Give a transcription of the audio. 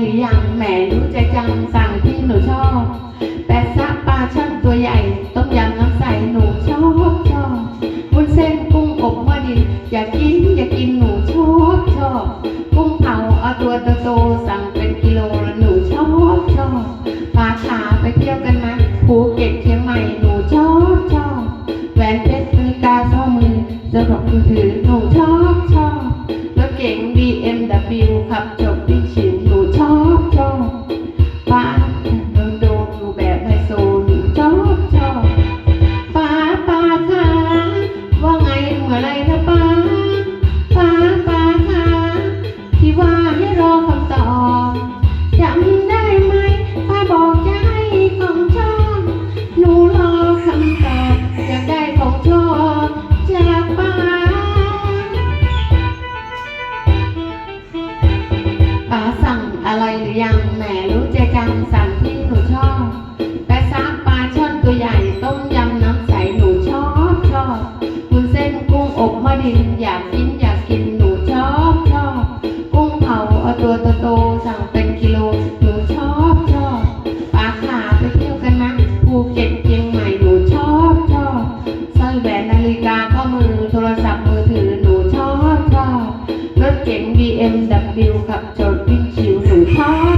หรือยังแหมรู้ใจจังสั่งที่หนูชอบ แต่ซะปลาช่อนตัวใหญ่ ต้มยำน้ำใสหนูชอบชอบวุ้นเส้นกุ้งอบมะดิน อยากกินอยากกินหนูชอบชอบกุ้งเผาเอาตัวโตๆสั่งเป็นกิโลหนูชอบชอบปลาขาไปเที่ยวกันนะภูเก็ตเชียงใหม่หนูชอบชอบแหวนเพชรนาฬิกาข้อมือจะบอกมือถือหนูชอบ หรือยังแหมรู้ใจจังสั่งที่หนูชอบ แต่ซากปลาช่อนตัวใหญ่ต้มยำน้ำใสหนูชอบชอบคุณเส้นกุ้งอบมะดินอยากกินอยากกินหนูชอบชอบกุ้งเผาเอาตัวโตโตสั่งเป็นกิโลหนูชอบชอบปลาขาไปเที่ยวกันนะภูเก็ตเชียงใหม่หนูชอบชอบสร้อยแหวนนาฬิกาข้อมือโทรศัพท์มือถือหนูชอบชอบรถเก๋ง BMW ขับจดวิ่ง heart.